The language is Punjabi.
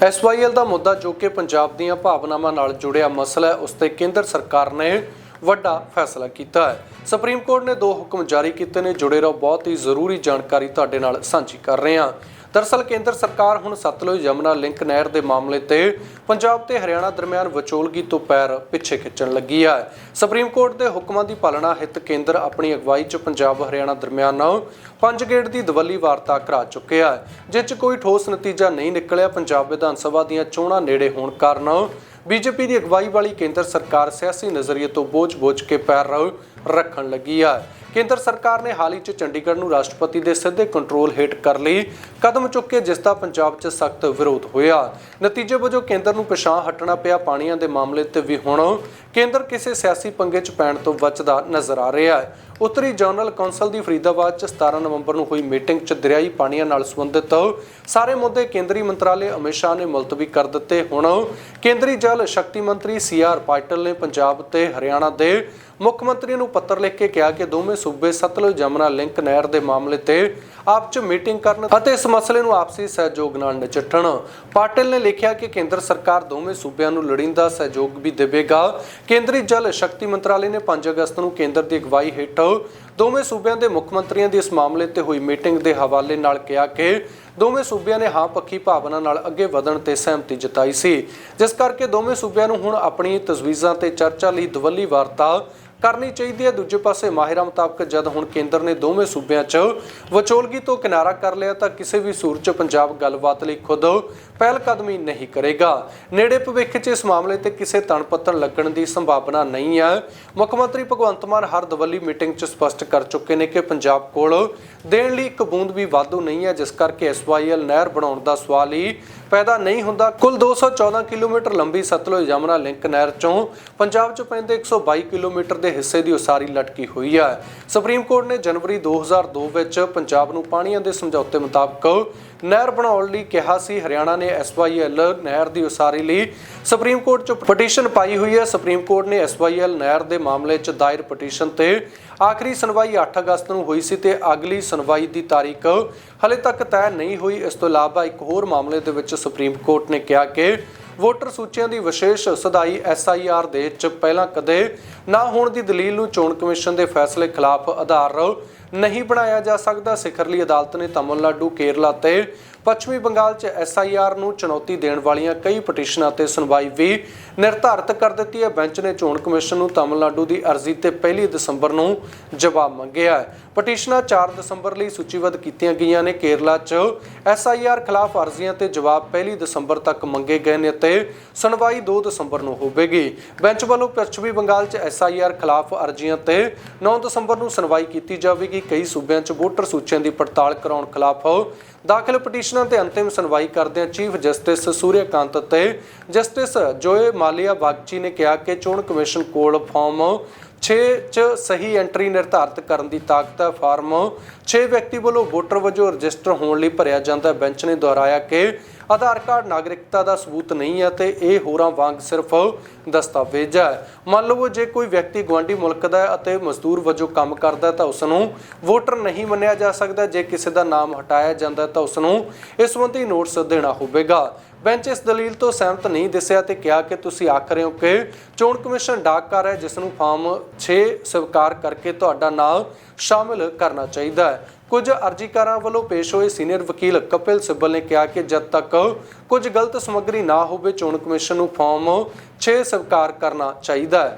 ਐਸਵਾਈਐਲ ਦਾ ਮੁੱਦਾ ਜੋ ਕਿ ਪੰਜਾਬ ਦੀਆਂ ਭਾਵਨਾਵਾਂ ਨਾਲ ਜੁੜਿਆ ਮਸਲਾ ਹੈ, ਉਸ ਤੇ ਕੇਂਦਰ ਸਰਕਾਰ ਨੇ ਵੱਡਾ ਫੈਸਲਾ ਕੀਤਾ ਹੈ। ਸੁਪਰੀਮ ਕੋਰਟ ਨੇ ਦੋ ਹੁਕਮ ਜਾਰੀ ਕੀਤੇ ਨੇ, ਜੁੜੇ ਰਹੋ, ਬਹੁਤ ਹੀ ਜ਼ਰੂਰੀ ਜਾਣਕਾਰੀ ਤੁਹਾਡੇ ਨਾਲ ਸਾਂਝੀ ਕਰ ਰਹੇ ਹਾਂ। ਦਰਅਸਲ ਕੇਂਦਰ ਸਰਕਾਰ ਹੁਣ ਸਤਲੁਜ ਯਮੁਨਾ ਲਿੰਕ ਨਹਿਰ ਦੇ ਮਾਮਲੇ ਤੇ ਪੰਜਾਬ ਤੇ ਹਰਿਆਣਾ ਦਰਮਿਆਨ ਵਿਚੋਲਗੀ ਤੋਂ ਪੈਰ ਪਿੱਛੇ ਖਿੱਚਣ ਲੱਗੀ ਹੈ। ਸੁਪਰੀਮ ਕੋਰਟ ਦੇ ਹੁਕਮਾਂ ਦੀ ਪਾਲਣਾ ਹਿੱਤ ਕੇਂਦਰ ਆਪਣੀ ਅਗਵਾਈ 'ਚ ਪੰਜਾਬ ਹਰਿਆਣਾ ਦਰਮਿਆਨ ਪੰਜ ਗੇੜ ਦੀ ਦਵੱਲੀ ਵਾਰਤਾ ਕਰਾ ਚੁੱਕਿਆ ਹੈ। ਜਿਸ 'ਚ ਕੋਈ ਠੋਸ ਨਤੀਜਾ ਨਹੀਂ ਨਿਕਲਿਆ, ਪੰਜਾਬ ਵਿਧਾਨ ਸਭਾ ਦੀਆਂ ਚੋਣਾਂ ਨੇੜੇ ਹੋਣ ਕਾਰਨ ਬੀਜੇਪੀ ਦੀ ਅਗਵਾਈ ਵਾਲੀ ਕੇਂਦਰ ਸਰਕਾਰ ਸਿਆਸੀ ਨਜ਼ਰੀਏ ਤੋਂ ਬੋਝ-ਬੋਝ ਕੇ ਪੈਰ ਰੱਖਣ ਲੱਗੀ ਹੈ ਕੇਂਦਰ ਸਰਕਾਰ ਨੇ ਹਾਲ ਹੀ 'ਚ ਚੰਡੀਗੜ੍ਹ ਨੂੰ ਰਾਸ਼ਟਰਪਤੀ ਦੇ ਸਿੱਧੇ ਕੰਟਰੋਲ ਹੇਠ ਕਰ ਲਈ। ਕਦਮ ਚੁੱਕੇ ਜਿਸ ਦਾ ਪੰਜਾਬ 'ਚ ਸਖਤ ਵਿਰੋਧ ਹੋਇਆ। ਨਤੀਜੇ ਵਜੋਂ ਕੇਂਦਰ ਨੂੰ ਪਿਛਾਂ ਹਟਣਾ ਪਿਆ ਪਾਣੀਆਂ ਦੇ ਮਾਮਲੇ ਤੇ ਵੀ ਹੁਣ ਕੇਂਦਰ ਕਿਸੇ ਸਿਆਸੀ ਪੰਗੇ 'ਚ ਪੈਣ ਤੋਂ ਬਚਦਾ ਨਜ਼ਰ ਆ ਰਿਹਾ ਹੈ। ਉੱਤਰੀ ਜਨਰਲ ਕੌਂਸਲ ਦੀ ਫਰੀਦਾਬਾਦ 'ਚ 17 ਨਵੰਬਰ ਨੂੰ ਹੋਈ ਮੀਟਿੰਗ 'ਚ ਦਰਿਆਈ ਪਾਣੀਆਂ ਨਾਲ ਸੰਬੰਧਿਤ ਸਾਰੇ ਮੁੱਦੇ ਕੇਂਦਰੀ ਮੰਤਰਾਲੇ ਅਮਿਤ ਸ਼ਾਹ ਨੇ ਮੁਲਤਵੀ ਕਰ ਦਿੱਤੇ। ਹੁਣ ਕੇਂਦਰੀ ਜਲ ਸ਼ਕਤੀ ਮੰਤਰੀ ਸੀ ਆਰ ਪਾਟਿਲ ਨੇ ਪੰਜਾਬ ਤੇ ਹਰਿਆਣਾ ਦੇ ਮੁੱਖ ਮੰਤਰੀ ਨੂੰ ਪੱਤਰ ਲਿਖ ਕੇ ਕਿਹਾ ਕਿ ਦੋਵੇਂ ਸੂਬੇ ਸਤਲੁਜ ਜਮਨਾ ਲਿੰਕ ਨਹਿਰ ਦੇ ਮਾਮਲੇ ਤੇ ਆਪ 'ਚ ਮੀਟਿੰਗ ਕਰਨ ਅਤੇ ਇਸ ਮਸਲੇ ਨੂੰ ਆਪਸੀ ਸਹਿਯੋਗ ਨਾਲ ਨਜਿੱਠਣ। ਪਾਟਿਲ ਨੇ ਲਿਖਿਆ ਕਿ ਕੇਂਦਰ ਸਰਕਾਰ ਦੋਵੇਂ ਸੂਬਿਆਂ ਨੂੰ ਲੋੜੀਂਦਾ ਸਹਿਯੋਗ ਵੀ ਦੇਵੇਗਾ। ਕੇਂਦਰੀ ਜਲ ਸ਼ਕਤੀ ਮੰਤਰਾਲੇ ਨੇ 5 ਅਗਸਤ ਨੂੰ ਕੇਂਦਰ ਦੀ ਅਗਵਾਈ ਹੇਠ ਦੋਵੇਂ ਸੂਬਿਆਂ ਦੇ ਮੁੱਖ ਮੰਤਰੀਆਂ ਦੀ ਇਸ ਮਾਮਲੇ ਤੇ ਹੋਈ ਮੀਟਿੰਗ ਦੇ ਹਵਾਲੇ ਨਾਲ ਕਿਹਾ ਕਿ ਦੋਵੇਂ ਸੂਬਿਆਂ ਨੇ ਹਾਂ ਪੱਖੀ ਭਾਵਨਾ ਨਾਲ ਅੱਗੇ ਵਧਣ ਤੇ ਸਹਿਮਤੀ ਜਤਾਈ ਸੀ। ਜਿਸ ਕਰਕੇ ਦੋਵੇਂ ਸੂਬਿਆਂ ਨੂੰ ਹੁਣ ਆਪਣੀ ਤਜਵੀਜ਼ਾਂ ਤੇ ਚਰਚਾ ਲਈ ਦਵੱਲੀ ਵਾਰਤਾ ਕਰਨੀ ਚਾਹੀਦੀ ਹੈ। ਦੂਜੇ ਪਾਸੇ ਮਾਹਿਰਾਂ ਮੁਤਾਬਕ ਜਦ ਹੁਣ ਕੇਂਦਰ ਨੇ ਦੋਵੇਂ ਸੂਬਿਆਂ 'ਚ ਵਿਚੋਲਗੀ ਤੋਂ ਕਿਨਾਰਾ ਕਰ ਲਿਆ, ਤਾਂ ਕਿਸੇ ਵੀ ਸੂਰਤ 'ਚ ਪੰਜਾਬ ਗੱਲਬਾਤ ਲਈ ਖੁਦ ਪਹਿਲ ਕਦਮੀ ਨਹੀਂ ਕਰੇਗਾ। ਨੇੜੇ ਭਵਿੱਖ 'ਚ ਇਸ ਮਾਮਲੇ ਤੇ ਕਿਸੇ ਤਣ ਪੱਤਣ ਲੱਗਣ ਦੀ ਸੰਭਾਵਨਾ ਨਹੀਂ ਹੈ। ਮੁੱਖ ਮੰਤਰੀ ਭਗਵੰਤ ਮਾਨ ਹਰ ਦਵੱਲੀ ਮੀਟਿੰਗ 'ਚ ਸਪਸ਼ਟ ਕਰ ਚੁੱਕੇ ਨੇ ਕਿ ਪੰਜਾਬ ਕੋਲ ਦੇਣ ਲਈ ਇੱਕ ਬੂੰਦ ਵੀ ਵਾਧੂ ਨਹੀਂ ਹੈ, ਜਿਸ ਕਰਕੇ ਐਸਵਾਈਐਲ ਨਹਿਰ ਬਣਾਉਣ ਦਾ ਸਵਾਲ ਹੀ ਪੈਦਾ ਨਹੀਂ ਹੁੰਦਾ। ਕੁੱਲ 214 ਕਿਲੋਮੀਟਰ ਲੰਬੀ ਸਤਲੁਜ ਯਮੁਨਾ ਲਿੰਕ ਨਹਿਰ ਚੋਂ ਪੰਜਾਬ 'ਚ ਪੈਂਦੇ 122 ਕਿਲੋਮੀਟਰ ਦੇ ਹਿੱਸੇ ਦੀ ਉਸਾਰੀ ਲਟਕੀ ਹੋਈ ਹੈ। ਸੁਪਰੀਮ ਕੋਰਟ ਨੇ ਜਨਵਰੀ 2002 ਵਿੱਚ ਪੰਜਾਬ ਨੂੰ ਪਾਣੀਆਂ ਦੇ ਸਮਝੌਤੇ ਮੁਤਾਬਕ ਨਹਿਰ ਬਣਾਉਣ ਲਈ ਕਿਹਾ ਸੀ। ਹਰਿਆਣਾ ਨੇ ਐਸਵਾਈਐਲ ਨਹਿਰ ਦੀ ਉਸਾਰੀ ਲਈ ਸੁਪਰੀਮ ਕੋਰਟ 'ਚ ਪਟੀਸ਼ਨ ਪਾਈ ਹੋਈ ਹੈ। ਸੁਪਰੀਮ ਕੋਰਟ ਨੇ ਐਸਵਾਈਐਲ ਨਹਿਰ ਦੇ ਮਾਮਲੇ 'ਚ ਦਾਇਰ ਪਟੀਸ਼ਨ ਤੇ ਆਖਰੀ ਸੁਣਵਾਈ 8 ਅਗਸਤ ਨੂੰ ਹੋਈ ਸੀ ਤੇ ਅਗਲੀ ਸੁਣਵਾਈ ਦੀ ਤਾਰੀਖ ਹਲੇ ਤੱਕ ਤੈਅ ਨਹੀਂ ਹੋਈ। ਇਸ ਤੋਂ ਇਲਾਵਾ ਇੱਕ ਹੋਰ ਮਾਮਲੇ ਦੇ ਵਿੱਚ ਸੁਪਰੀਮ ਕੋਰਟ ਨੇ ਕਿਹਾ ਕਿ ਵੋਟਰ ਸੂਚੀਆਂ ਦੀ ਵਿਸ਼ੇਸ਼ ਸਦਾਈ ਐਸਆਈਆਰ ਦੇ ਚ ਪਹਿਲਾਂ ਕਦੇ ਨਾ ਹੋਣ ਦੀ ਦਲੀਲ ਨੂੰ ਚੋਣ ਕਮਿਸ਼ਨ ਦੇ ਫੈਸਲੇ ਖਿਲਾਫ ਆਧਾਰ ਨਹੀਂ ਬਣਾਇਆ ਜਾ ਸਕਦਾ। ਸਿਖਰਲੀ ਅਦਾਲਤ ਨੇ ਤਮਿਲਨਾਡੂ, ਕੇਰਲਾ ਤੇ ਪੱਛਮੀ ਬੰਗਾਲ 'ਚ ਐਸਆਈਆਰ ਨੂੰ ਚੁਣੌਤੀ ਦੇਣ ਵਾਲੀਆਂ ਕਈ ਪਟੀਸ਼ਨਾਂ ਤੇ ਸੁਣਵਾਈ ਵੀ ਨਿਰਧਾਰਤ ਕਰ ਦਿੱਤੀ ਹੈ। ਬੈਂਚ ਨੇ ਚੋਣ ਕਮਿਸ਼ਨ ਨੂੰ ਤਮਿਲਨਾਡੂ ਦੀ ਅਰਜ਼ੀ ਤੇ 1 ਦਸੰਬਰ ਨੂੰ ਜਵਾਬ ਮੰਗਿਆ ਹੈ। ਪਟੀਸ਼ਨਾਂ 4 ਦਸੰਬਰ ਲਈ ਸੂਚੀਬੱਧ ਕੀਤੀਆਂ ਗਈਆਂ ਨੇ। ਕੇਰਲਾ 'ਚ ਐਸਆਈਆਰ ਖਿਲਾਫ ਅਰਜ਼ੀਆਂ ਤੇ ਜਵਾਬ ਪਹਿਲੀ ਦਸੰਬਰ ਤੱਕ ਮੰਗੇ ਗਏ ਨੇ ਅਤੇ ਸੁਣਵਾਈ 2 ਦਸੰਬਰ ਨੂੰ ਹੋਵੇਗੀ। ਬੈਂਚ ਵੱਲੋਂ ਪੱਛਮੀ ਬੰਗਾਲ 'ਚ ਐਸਆਈਆਰ ਖਿਲਾਫ ਅਰਜ਼ੀਆਂ ਤੇ 9 ਦਸੰਬਰ ਨੂੰ ਸੁਣਵਾਈ ਕੀਤੀ ਜਾਵੇਗੀ। ਕਈ ਸੂਬਿਆਂ 'ਚ ਵੋਟਰ ਸੂਚੀਆਂ ਦੀ ਪੜਤਾਲ ਕਰਾਉਣ ਖਿਲਾਫ ਦਾਖਲ ਪਟੀਸ਼ਨਾਂ ਤੇ ਅੰਤਿਮ ਸੁਣਵਾਈ ਕਰਦਿਆਂ ਚੀਫ ਜਸਟਿਸ ਸੂਰਿਆਕਾਂਤ ਤੇ ਜਸਟਿਸ ਜੋਏ ਮਾਲੀਆ ਬਾਗਚੀ ਨੇ ਕਿਹਾ ਕਿ ਚੋਣ ਕਮਿਸ਼ਨ ਕੋਲ ਫਾਰਮ 6 ਚ ਸਹੀ ਐਂਟਰੀ ਨਿਰਧਾਰਤ ਕਰਨ ਦੀ ਤਾਕਤ ਹੈ ਫਾਰਮ 6 ਵਿਅਕਤੀ ਵੱਲੋਂ ਵੋਟਰ ਵਜੋਂ ਰਜਿਸਟਰ ਹੋਣ ਲਈ ਭਰਿਆ ਜਾਂਦਾ ਬੈਂਚ ਨੇ ਦੁਹਰਾਇਆ ਕਿ ਆਧਾਰ ਕਾਰਡ ਨਾਗਰਿਕਤਾ ਦਾ ਸਬੂਤ ਨਹੀਂ ਹੈ ਤੇ ਇਹ ਹੋਰਾਂ ਵਾਂਗ ਸਿਰਫ ਦਸਤਾਵੇਜ਼ ਹੈ। ਮੰਨ ਲਵੋ ਜੇ ਕੋਈ ਵਿਅਕਤੀ ਗਵਾਂਢੀ ਮੁਲਕ ਦਾ ਹੈ ਅਤੇ ਮਜ਼ਦੂਰ ਵਜੋਂ ਕੰਮ ਕਰਦਾ ਹੈ ਤਾਂ ਉਸ ਨੂੰ ਵੋਟਰ ਨਹੀਂ ਮੰਨਿਆ ਜਾ ਸਕਦਾ। ਜੇ ਕਿਸੇ ਦਾ ਨਾਮ ਹਟਾਇਆ ਜਾਂਦਾ ਤਾਂ ਉਸ ਨੂੰ ਇਸ ਸੰਬੰਧੀ ਨੋਟਿਸ ਦੇਣਾ ਹੋਵੇਗਾ। ਬੈਂਚ ਇਸ ਦਲੀਲ ਤੋਂ ਸਹਿਮਤ ਨਹੀਂ ਦਿਸਿਆ ਤੇ ਕਿਹਾ ਕਿ ਤੁਸੀਂ ਆਖ ਰਹੇ ਹੋ ਕਿ ਚੋਣ ਕਮਿਸ਼ਨ ਡਾਕਘਰ ਹੈ, ਜਿਸ ਨੂੰ ਫਾਰਮ 6 ਸਵੀਕਾਰ ਕਰਕੇ ਤੁਹਾਡਾ ਨਾਮ ਸ਼ਾਮਿਲ ਕਰਨਾ ਚਾਹੀਦਾ ਹੈ। ਕੁਝ ਅਰਜ਼ੀਕਾਰਾਂ ਵੱਲੋਂ ਪੇਸ਼ ਹੋਏ ਸੀਨੀਅਰ ਵਕੀਲ ਕਪਿਲ ਸਿੱਬਲ ਨੇ ਕਿਹਾ ਕਿ ਜਦ ਤੱਕ ਕੁਝ ਗਲਤ ਸਮੱਗਰੀ ਨਾ ਹੋਵੇ, ਚੋਣ ਕਮਿਸ਼ਨ ਨੂੰ ਫਾਰਮ 6 ਸਵੀਕਾਰ ਕਰਨਾ ਚਾਹੀਦਾ ਹੈ।